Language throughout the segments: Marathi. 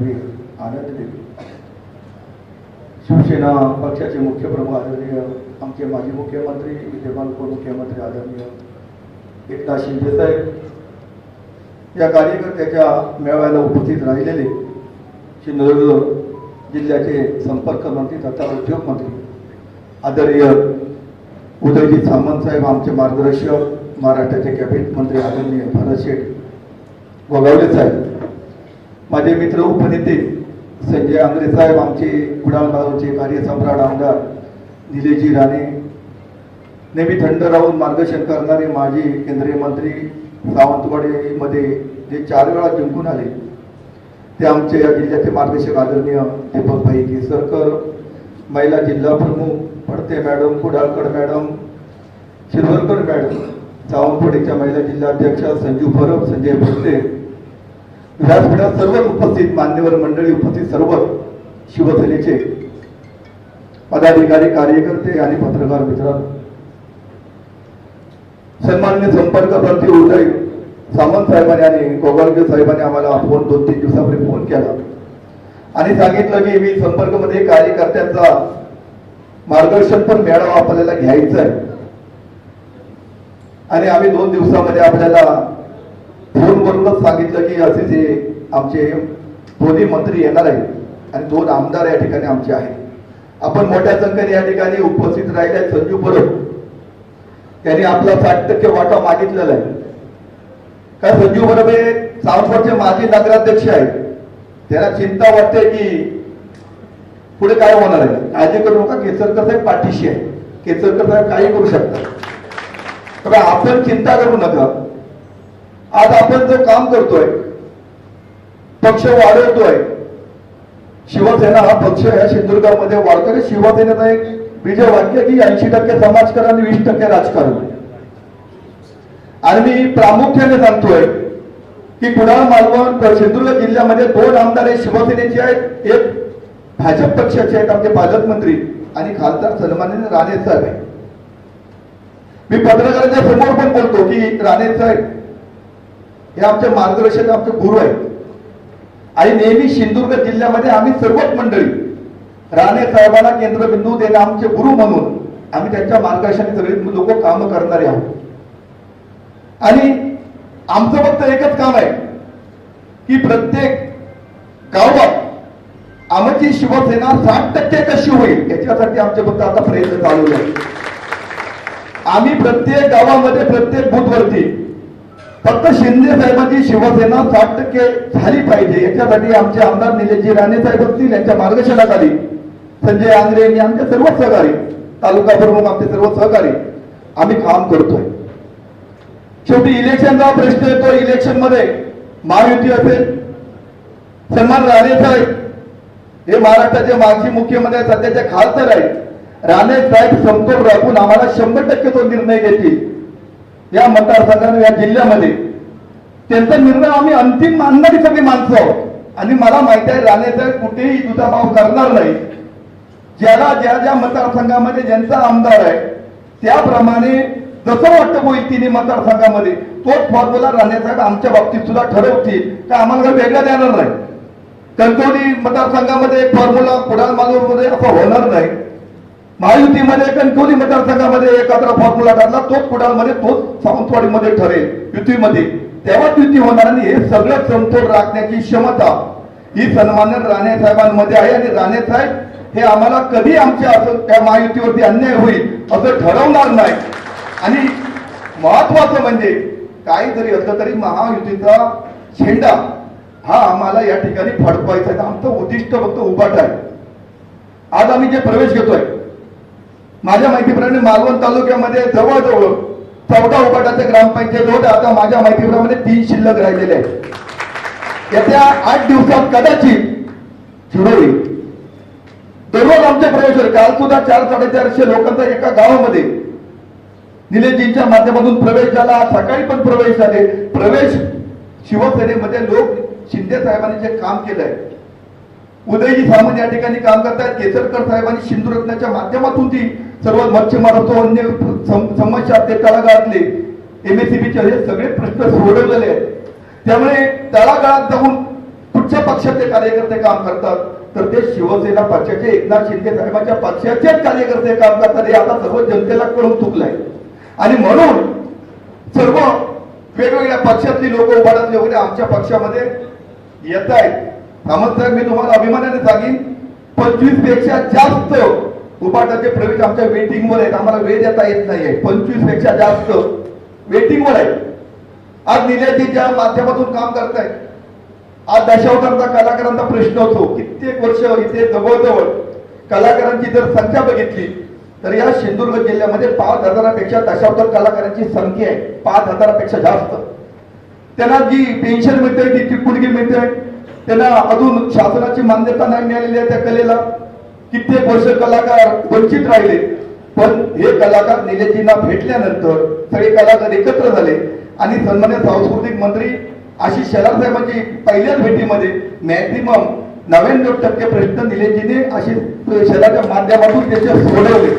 गंभीर आनंद देते. शिवसेना पक्षाचे मुख्य प्रमुख आदरणीय आमचे माजी मुख्यमंत्री विद्यमान उपमुख्यमंत्री आदरणीय एकनाथ शिंदेसाहेब या कार्यकर्त्याच्या मेळाव्याला उपस्थित राहिलेले सिंधुदुर्ग जिल्ह्याचे संपर्क मंत्री तथा उद्योग मंत्री आदरणीय उदयजी सामंत साहेब आमचे मार्गदर्शक महाराष्ट्राचे कॅबिनेट मंत्री आदरणीय भरत शेठ गोगावले साहेब. माझे मित्र उपनेते संजय आंग्रे साहेब आमचे कुडाळ गावचे कार्यसम्राट आमदार निलेजी राणे नेहमी थंड राहून मार्गदर्शन करणारे माजी केंद्रीय मंत्री सावंतवाडीमध्ये जे चार वेळा जिंकून आले ते आमचे या जिल्ह्याचे मार्गदर्शक आदरणीय दीपकभाई केसरकर महिला जिल्हा प्रमुख पडते madam Kudalkar madam Shirwalkar madam सावंतवाडीच्या महिला जिल्हाध्यक्ष संजू परब संजय भोसले व्यासपीठात सर्व उपस्थित मान्यवर मंडळी उपस्थित सर्व शिवसेनेचे पदाधिकारी कार्यकर्ते आणि पत्रकार मित्रांनो सन्मान्य संपर्क प्रति उदय सामंत साहेबांनी आणि गोगावले साहेबांनी आम्हाला फोन दोन तीन दिवसापूर्वी फोन केला. आणि सांगितलं की मी संपर्कमध्ये कार्यकर्त्यांचा मार्गदर्शन पण मेळावा आपल्याला घ्यायचा आहे. आणि आम्ही दोन दिवसामध्ये आपल्याला फोनवरूनच सांगितलं की असे जे आमचे दोन्ही मंत्री येणार आहेत आणि दोन आमदार या ठिकाणी आमचे आहेत. आपण मोठ्या संख्येने या ठिकाणी उपस्थित राहिले संजू परब त्यांनी आपला साठ टक्के वाटा मागितलेला आहे. काय संजू परब हे सावंतवाडचे माजी नगराध्यक्ष आहेत. त्यांना चिंता वाटते की पुढे काय होणार आहे? काळजी करू नका. केसरकर साहेब पाठीशी आहे केसरकर साहेब काही करू शकतात. आपण चिंता करू नका. आज आपण जे काम करतोय पक्ष वाढवतोय शिवसेना हा पक्ष या सिंधुदुर्गामध्ये वाढतोय. शिवसेनेचा एक विजय वाक्य की ऐंशी टक्के समाजकारण आणि वीस टक्के राजकारण. आणि मी प्रामुख्याने सांगतोय की कुडाळ मालवण सिंधुदुर्ग जिल्ह्यामध्ये दोन आमदार हे शिवसेनेचे आहेत. एक भाजप पक्षाचे आहेत आमचे पालकमंत्री आणि खासदार सन्माननीय राणे साहेब आहे मी पत्रकारांच्या समोर पण बोलतो की राणे साहेब हे आमचे मार्गदर्शक आमचे गुरु आहेत. आणि नेहमी सिंधुदुर्ग जिल्ह्यामध्ये आम्ही सर्वच मंडळी राणे साहेबांना केंद्रबिंदू देणं आमचे गुरु म्हणून आम्ही त्यांच्या मार्गदर्शनाने सगळी लोक काम करणारे आहोत. आणि आमचं फक्त एकच काम आहे की प्रत्येक गावात आमची शिवसेना साठ टक्के कशी होईल याच्यासाठी आमचे फक्त आता प्रयत्न चालू आहे आम्ही प्रत्येक गावामध्ये प्रत्येक बूथवरती फक्त शिंदे साहेबांची शिवसेना साठ टक्के झाली पाहिजे. याच्यासाठी आमचे आमदार निलेशजी राणे साहेब असतील यांच्या मार्गदर्शनाखाली संजय आंग्रे यांनी आमचे सर्व सहकारी तालुका प्रमुख आमचे सर्व सहकारी आम्ही काम करतोय. शेवटी इलेक्शनचा प्रश्न येतो इलेक्शनमध्ये महायुती असेल सन्मान राणे साहेब हे महाराष्ट्राचे माजी मुख्यमंत्री आहेत, सध्याचे खासदार आहेत. राणे साहेब समतोल राखून आम्हाला शंभर टक्के तो निर्णय घेतील. या मतदारसंघाने या जिल्ह्यामध्ये. त्यांचा निर्णय आम्ही अंतिम मानणारी सगळी माणसं आहोत आणि मला माहिती आहे राणे साहेब कुठेही दुधाभाव करणार नाही. ज्याला ज्या ज्या मतदारसंघामध्ये ज्यांचा आमदार आहे त्याप्रमाणे जसं वाटतं होईल तिने मतदारसंघामध्ये तोच फॉर्म्युला राणेसाहेब आमच्या बाबतीत सुद्धा ठरवतील. का आम्हाला काही वेगळा देणार नाही? कणकवली मतदारसंघामध्ये एक फॉर्म्युला कुडाळ मालूरमध्ये असं होणार नाही. महायुतीमध्ये कणकवली मतदारसंघामध्ये एकत्र फॉर्म्युला काढला तोच कुडाळमध्ये तोच सावंतवाडीमध्ये ठरेल. युतीमध्ये. तेव्हाच युती होणार आणि हे सगळं समतोल राखण्याची क्षमता ही सन्मान्य राणे साहेबांमध्ये आहे आणि राणे साहेब हे आम्हाला कधी आमच्या असं त्या महायुतीवरती अन्याय होईल असं ठरवणार नाही. आणि महत्वाचं म्हणजे काही जरी असलं तरी महायुतीचा झेंडा हा आम्हाला या ठिकाणी फडकवायचा आहे. आमचं उद्दिष्ट फक्त उभाट आहे. आज आम्ही जे प्रवेश घेतोय माझ्या माहितीप्रमाणे मालवण तालुक्यामध्ये जवळजवळ चौदा उपाटाचे ग्रामपंचायत होते. आता माझ्या माहितीप्रमाणे तीन शिल्लक राहिलेले आहेत. येत्या आठ दिवसात कदाचित झिरो होईल दररोज आमचे प्रवेश होईल काल सुद्धा चार साडेचारशे लोकांचा एका गावामध्ये निलेशजींच्या माध्यमातून प्रवेश झाला. सकाळी पण प्रवेश झाले. प्रवेश शिवसेनेमध्ये लोक शिंदे साहेबांनी जे काम केलंय उदयजी सामंत या ठिकाणी काम करतायत. केसरकर साहेबांनी सिंधुरत्नाच्या माध्यमातून ती सर्व मच्छीमारांचं अन्य सम- समस्या ते तळागाळातले एमएससीबीचे हे सगळे प्रश्न सोडवलेले आहेत. त्यामुळे तळागाळात जाऊन पुढच्या पक्षाचे कार्यकर्ते काम करतात? तर ते शिवसेना पक्षाचे एकनाथ शिंदे साहेबांच्या पक्षाचेच कार्यकर्ते काम करतात. हे आता सर्व जनतेला कळून चुकलंय. आणि म्हणून सर्व वेगवेगळ्या पक्षातली लोक उभारातले वगैरे आमच्या पक्षामध्ये येत आहेत सामंत साहेब मी तुम्हाला अभिमानाने सांगेन पंचवीसपेक्षा जास्त उपाटाचे प्रवेश आमच्या वेटिंगवर आहेत. आम्हाला वेळ देता येत नाहीये. पंचवीसपेक्षा जास्त वेटिंगवर आहे आज निलेजीच्या माध्यमातून काम करताय आज दशावतारचा कलाकारांचा प्रश्न होतो. कित्येक वर्ष इथे जवळजवळ कलाकारांची जर संख्या बघितली तर या सिंधुदुर्ग जिल्ह्यामध्ये पाच हजारापेक्षा दशावतार कलाकारांची संख्या आहे. पाच हजारापेक्षा जास्त. त्यांना जी पेन्शन मिळते ती टिप्पुडगी मिळते त्यांना अजून शासनाची मान्यता नाही मिळालेली आहे त्या कलेला. कित्येक वर्ष कलाकार वंचित राहिले. पण हे कलाकार निलेजींना भेटल्यानंतर सगळे कलाकार एकत्र झाले. आणि सन्मान्य सांस्कृतिक मंत्री आशिष शेलार साहेबांची पहिल्याच भेटीमध्ये मॅक्झिमम नव्याण्णव टक्के प्रश्न निलेजीने आशिष शेलारच्या माध्यमातून त्याचे सोडवले.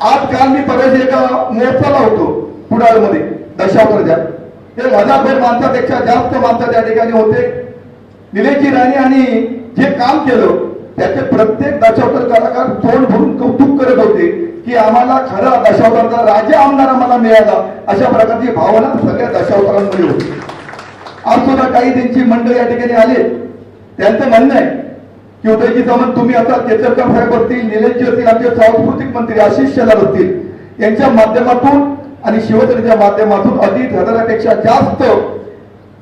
आज काल मी परत एका मोर्चाला होतो कुडाळमध्ये दशावतारच्या. ते हजारभर माणसापेक्षा जास्त माणसं त्या ठिकाणी होते. निलेजी राणे आणि जे काम केलं त्याचे प्रत्येक दशावतार कलाकार तोंड भरून कौतुक करत होते की आम्हाला खरा दशावतारचा राजा आमदार आम्हाला मिळाला. अशा प्रकारची भावना सगळ्या दशावतारांमध्ये होती. आज सुद्धा काही त्यांची मंडळ या ठिकाणी आले. त्यांचं म्हणणं आहे की उदयजी चव्हाण तुम्ही आता केसरकर साहेब असतील निलेशजी असतील आमचे सांस्कृतिक मंत्री आशिष शेलार असतील. यांच्या माध्यमातून आणि शिवसेनेच्या माध्यमातून अधिक हजारापेक्षा जास्त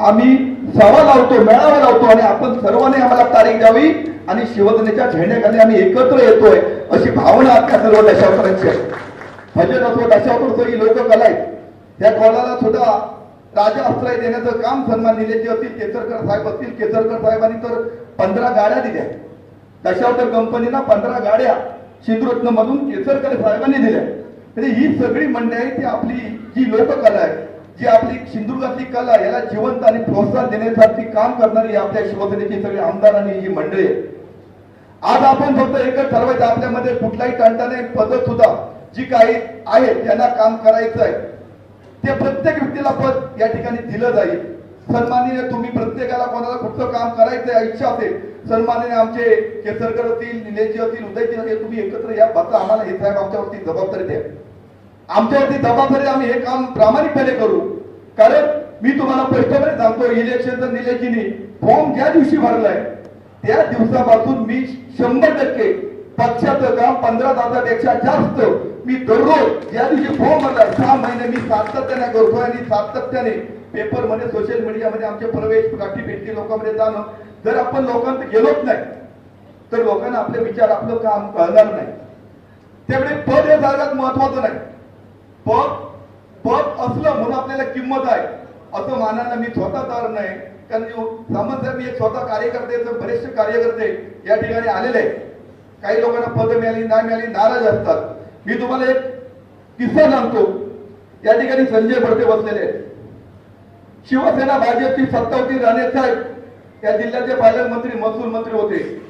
आम्ही सभा लावतो मेळावा लावतो आणि आपण सर्वांनी आम्हाला तारीख द्यावी आणि शिवसेनेच्या झेंड्याखाली आम्ही एकत्र येतोय अशी भावना आपल्या सर्व दशावतारांची आहे. म्हणजे भजन असो दशावतार ही लोककला आहेत त्या कॉलाला सुद्धा राजा आश्रय देण्याचं काम सन्मान निलेजी असतील केसरकर साहेब असतील केसरकर साहेबांनी तर पंधरा गाड्या दिल्या. दशावतार कंपनीला पंधरा गाड्या सिंधुरत्न मधून केसरकर साहेबांनी दिल्या. म्हणजे ही सगळी मंडळी आहे ती आपली जी लोककला आहे जी आपली सिंधुदुर्गातली कला याला जिवंत आणि प्रोत्साहन देण्यासाठी काम करणारी आपल्या शिवसेनेची सगळी आमदार आणि ही मंडळी आहे. आज आपण फक्त एकच ठरवायचं आपल्यामध्ये कुठलाही तंटा नाही पद्धत सुद्धा जी काही आहे त्यांना काम करायचं आहे. ते प्रत्येक व्यक्तीला पद या ठिकाणी दिलं जाईल. सन्माननीय तुम्ही प्रत्येकाला कोणाला कुठलं काम करायचं इच्छा असेल सन्माननीय आमचे केसरकर असतील निलेशजी असतील उदयजी असतील तुम्ही एकत्र या बघा आम्हाला हे साहेब आमच्यावरती जबाबदारी द्या. आमच्यावरती जबाबदारी आम्ही हे काम प्रामाणिकपणे करू. कारण मी तुम्हाला स्पष्टपणे सांगतो इलेक्शनचं निलेशजीनी फॉर्म ज्या दिवशी भरलाय त्या दिवसापासून मी शंभर टक्के पक्षाचं काम पंधरा तासापेक्षा जास्त मी दररोज ज्या दिवशी फॉर्म भरलाय सहा महिने मी सातत्याने करतोय आणि सातत्याने पेपरमध्ये सोशल मीडियामध्ये आमचे प्रवेश गाठी भेटली लोकांमध्ये जाणं. जर आपण लोकांत गेलोच नाही तर लोकांना आपले विचार आपलं काम कळणार नाही. त्यामुळे पद हे सगळ्यात महत्वाचं नाही. पद पद असलं म्हणून आपल्याला किंमत आहे. असं मानायला मी स्वतः तयार नाही. कारण मी- सामंत साहेब मी एक स्वतः कार्यकर्ते तर बरेचसे कार्यकर्ते या ठिकाणी आलेले आहेत. काही लोकांना पद मिळाली नाही मिळाली नाराज असतात. मी तुम्हाला एक किस्सा सांगतो. या ठिकाणी संजय भरते बसलेले आहेत. शिवसेना भाजपची सत्ता होती राणे साहेब या जिल्ह्याचे पालकमंत्री महसूल मंत्री होते.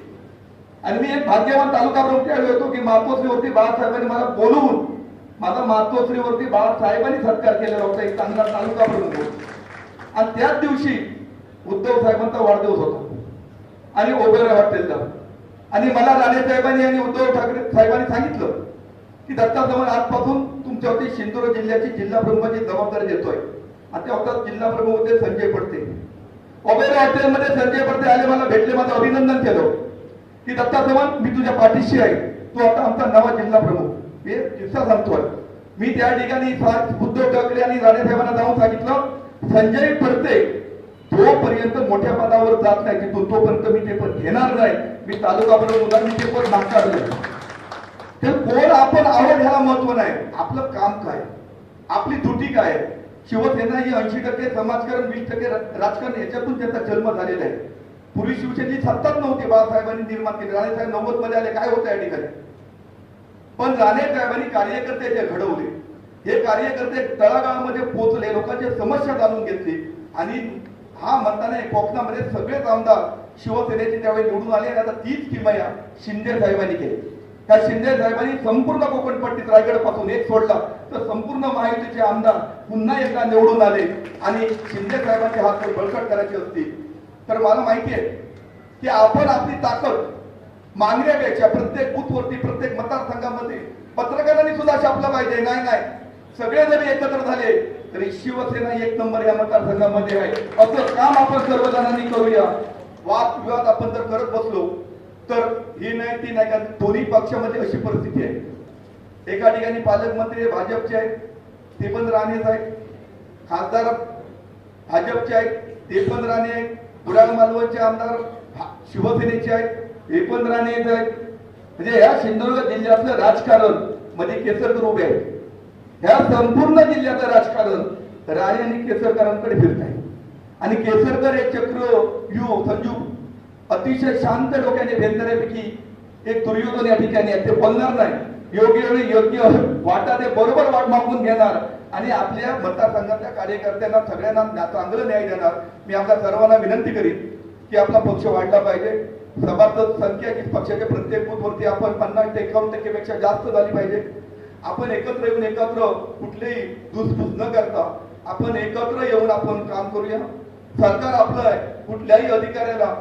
आणि मी एक भाग्यवान तालुका प्रमुख होतो की मातोश्रीवरती बाळासाहेबांनी मला बोलवून माझा मातोश्रीवरती बाळासाहेबांनी सत्कार केलेला होता एक चांगला तालुका प्रमुख होता आणि त्याच दिवशी उद्धव साहेबांचा वाढदिवस होता. आणि ओबेरा हॉटेलचा आणि मला राणे साहेबांनी आणि उद्धव ठाकरे साहेबांनी सांगितलं की दत्ता जवळ आजपासून तुमच्यावरती सिंधुदुर्ग जिल्ह्याची जिल्हा प्रमुखाची जबाबदारी देतोय. आणि त्या होतात जिल्हा प्रमुख होते संजय पडते. ओबेरा हॉटेलमध्ये संजय पडते आले मला भेटले माझं अभिनंदन केलं. की दत्ता चव्हाण मी तुझ्या पाठीशी आहे. तू आता आमचा नवा जिल्हा प्रमुख. मी किस्सा सांगतोय मी त्या ठिकाणी उद्धव ठाकरे आणि राणे साहेबांना जाऊन सांगितलं संजय परते जोपर्यंत मोठ्या पदावर जात नाही तिथून तोपर्यंत मी ते घेणार नाही. मी तालुका प्रमुख होणार मी ते नाकारले तर कोण आपण आहोत ह्याला महत्त्व नाही. आपलं काम काय? आपली त्रुटी काय? शिवसेना ही ऐंशी टक्के समाजकारण वीस टक्के राजकारण याच्यातून त्यांचा जन्म झालेला आहे. पूर्वी शिवसेनेची सत्ताच नव्हती बाळासाहेबांनी निर्माण केली. राणे साहेब नव्वदमध्ये आले काय होतं या ठिकाणी? पण राणे साहेबांनी कार्यकर्ते जे घडवले. हे कार्यकर्ते तळागाळामध्ये पोहोचले लोकांच्या समस्या जाणून घेतली आणि हा म्हणताना कोकणामध्ये सगळेच आमदार शिवसेनेचे त्यावेळी निवडून आले आणि आता तीच किमया शिंदे साहेबांनी केली. त्या शिंदे साहेबांनी संपूर्ण कोकणपट्टीत रायगडपासून एक सोडला तर संपूर्ण महायुतीचे आमदार पुन्हा एकदा निवडून आले आणि शिंदे साहेबांचे हात बळकट करायचे असतील. तर मला माहिती आहे की आपण आपली ताकद मागण्यापेक्षा प्रत्येक बूथवरती प्रत्येक मतदारसंघामध्ये पत्रकारांनी सुद्धा छापलं पाहिजे नाही नाही. सगळे जरी एकत्र झाले तरी शिवसेना एक नंबर या मतदारसंघामध्ये आहे. असं काम आपण सर्वजणांनी करूया. वाद विवाद आपण जर करत बसलो तर ही नाही ती नाही का दोन्ही पक्षामध्ये अशी परिस्थिती आहे. एका ठिकाणी पालकमंत्री हे भाजपचे आहेत ते पण राणेच आहेत. खासदार भाजपचे आहेत ते पण राणे आहेत. बुडाळ मालवणचे आमदार शिवसेनेचे आहेत हे पण राणे आहेत. म्हणजे या सिंधुदुर्ग जिल्ह्यातलं राजकारण म्हणजे केसरकर उभे आहेत. ह्या संपूर्ण जिल्ह्याचं राजकारण राणे आणि केसरकरांकडे फिरत आहे. आणि केसरकर हे चक्र यू संजू अतिशय शांत डोक्याने भेटणाऱ्यापैकी एक दुर्योधन या ठिकाणी आहे. ते बोलणार नाही. योग्य वेळी योग्य वाटा ते बरोबर वाट मागून घेणार आणि आपल्या मतदारसंघातल्या कार्यकर्त्यांना सगळ्यांना चांगलं न्याय देणार. मी आपल्या सर्वांना विनंती करीन. की आपला पक्ष वाढला पाहिजे. सभासद संख्या की पक्षाच्या प्रत्येक बूथवरती आपण पन्नास ते एकावन्न टक्केपेक्षा जास्त झाली पाहिजे. आपण एकत्र येऊन एकत्र कुठलेही धुसफूस न करता आपण एकत्र येऊन आपण काम करूया. सरकार आपलं आहे. कुठल्याही अधिकाऱ्याला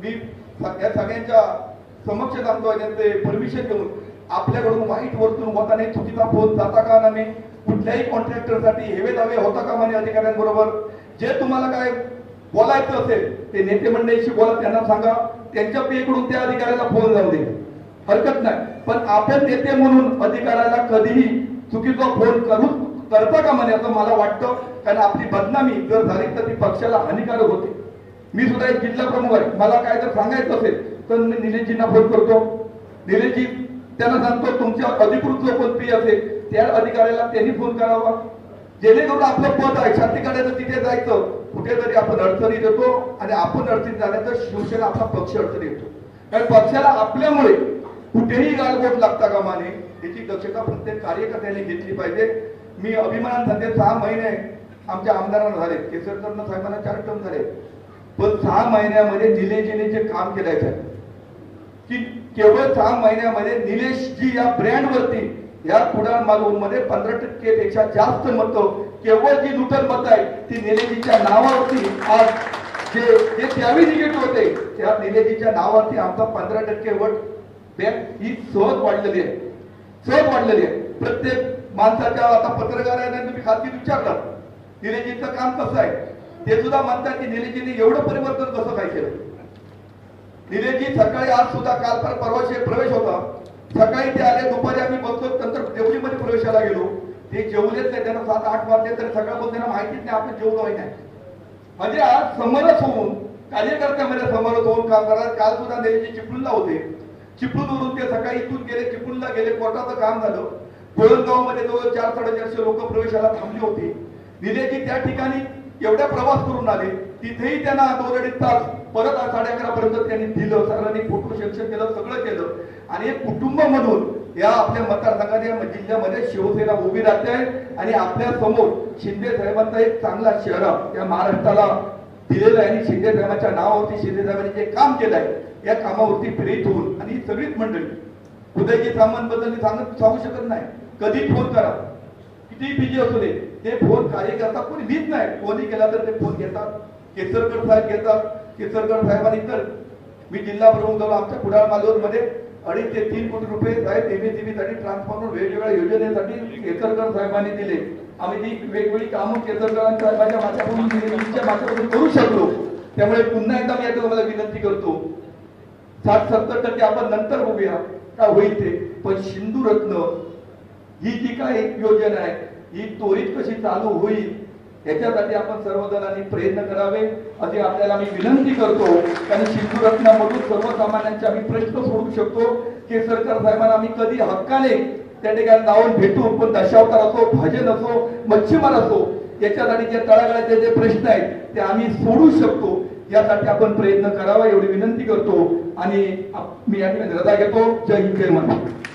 मी स- या सगळ्यांच्या समक्ष सांगतोय त्यांचे परमिशन घेऊन. आपल्याकडून वाईट वर्तणूक होता नाही चुकीचा फोन जाता का नाही कुठल्याही कॉन्ट्रॅक्टरसाठी हेवे दावे होता का म्हणे अधिकाऱ्यांबरोबर. जे तुम्हाला काय बोलायचं असेल ते नेते मंडळीशी बोला त्यांना सांगा. त्यांच्या पेकडून त्या अधिकाऱ्याला फोन जाऊ दे. हरकत नाही. पण आपण नेते म्हणून अधिकाऱ्याला कधीही चुकीचा फोन करू करता का म्हणे असं मला वाटतं. कारण आपली बदनामी जर झाली तर ती पक्षाला हानिकारक होते. मी सुद्धा एक जिल्हा प्रमुख आहे. मला काय जर सांगायचं असेल तर मी निलेशजींना फोन करतो. निलेशजी त्यांना सांगतो तुमच्या अधिकृत जो कोण पी असेल त्या अधिकाऱ्याला त्यांनी फोन करावा. जेणेकरून आपलं पद आहे छाती तिथे जायचं कुठेतरी आपण अडचणी देतो आणि आपण अडचणी झाल्यानंतर शिवसेना आपला पक्ष अडचणीत येतो. कारण पक्षाला आपल्यामुळे कुठेही गालबोट लागता कामा नये याची दक्षता प्रत्येक कार्यकर्त्यांनी घेतली पाहिजे. मी अभिमान सध्या सहा महिने आमच्या आमदारांना झाले केसरकर साहेबांना चार टर्म झाले. पण सहा महिन्यामध्ये निलेजीने जे काम केल्याचं आहे की केवळ सहा महिन्यामध्ये निलेश जी या ब्रँड वरती या कुडाळ मागून मध्ये पंधरा टक्के पेक्षा जास्त मत केवळ जी नुटन मत आहे ती निलेजीच्या नावावरती आज जे जे त्यावेळी निगेटिव्ह होते त्या निलेजीच्या नावावरती आमचा पंधरा टक्के वट बँक ही सहज वाढलेली आहे. सहज वाढलेली आहे. प्रत्येक माणसाच्या आता पत्रकारांना तुम्ही खात्री विचारला. निलेजीचं काम कसं आहे? ते सुद्धा म्हणतात की निलेजीने एवढं परिवर्तन कसं काय केलं? निलेजी सकाळी आज सुद्धा काल पर प्रवेश होता. सकाळी ते आले दुपारी आम्ही बसलो नंतर देवळीमध्ये प्रवेशाला गेलो. ते जेवलेच नाही त्यांना सात आठ वाजले तर सकाळपासून त्यांना माहितीच नाही आपण जेवलो आहे नाही. म्हणजे आज समरस होऊन कार्यकर्त्यामध्ये समरस होऊन काम करतात. काल सुद्धा निलेजी चिपळूणला होते. चिपळूणवरून ते सकाळी इथून गेले चिपळूणला गेले कोर्टाचं काम झालं. गोळणगावमध्ये जवळ चार साडेचारशे लोक प्रवेशाला थांबले होते. निलेजी त्या ठिकाणी एवढा प्रवास करून आले. तिथेही त्यांना दोन अडीच तास परत साडे अकरा पर्यंत त्यांनी दिलं. सगळ्यांनी फोटो शिक्षण केलं सगळं केलं. आणि एक कुटुंब म्हणून या आपल्या मतदारसंघात या जिल्ह्यामध्ये शिवसेना उभी राहते आणि आपल्यासमोर शिंदे साहेबांचा एक चांगला शहर या महाराष्ट्राला दिलेलं आहे. आणि शिंदे साहेबांच्या नावावरती शिंदे साहेबांनी जे काम केलं आहे या कामावरती प्रेरित होऊन. आणि सगळीच मंडळी उदयजी सामंत बद्दल सांगत सांगू शकत नाही. कधी फोन करा. किती बिझी असू दे. ते फोन कार्यकर्ता कोणी लिहित नाही. कोणी केला तर ते फोन घेतात. केसरकर साहेब घेतात केसरकर साहेबांनी तर मी जिल्हा प्रमुख झालो आमच्या कुडाळ मालवणमध्ये अडीच ते तीन कोटी रुपये साहेब एमएससीबी ट्रान्सफॉर्मर वेगवेगळ्या योजनेसाठी केसरकर साहेबांनी दिले. आम्ही ती वेगवेगळी कामं केसरकर साहेबांच्या माझ्याकडून निलेशजींच्या करू शकलो. त्यामुळे पुन्हा एकदा मी याचा मला विनंती करतो. साठ सत्तर टक्के आपण नंतर बघूया काय होईल ते. पण सिंधुरत्न ही जी काय योजना आहे ही त्वरित कशी चालू होईल याच्यासाठी आपण सर्वजणांनी प्रयत्न करावे. अशी आपल्याला मी विनंती करतो कारण सिंधू सर्वसामान्यांचे आम्ही प्रश्न सोडू शकतो. की सरकार साहेबांना आम्ही कधी हक्काने त्या ठिकाणी जाऊन भेटू पण दशावतार असो भजन असो मच्छीमार असो याच्यासाठी जे तळागाळाचे जे प्रश्न आहेत ते आम्ही सोडू शकतो. यासाठी आपण प्रयत्न करावा एवढी विनंती करतो. आणि मी या ठिकाणी रजा घेतो. जय हिंद जय महाराष्ट्र.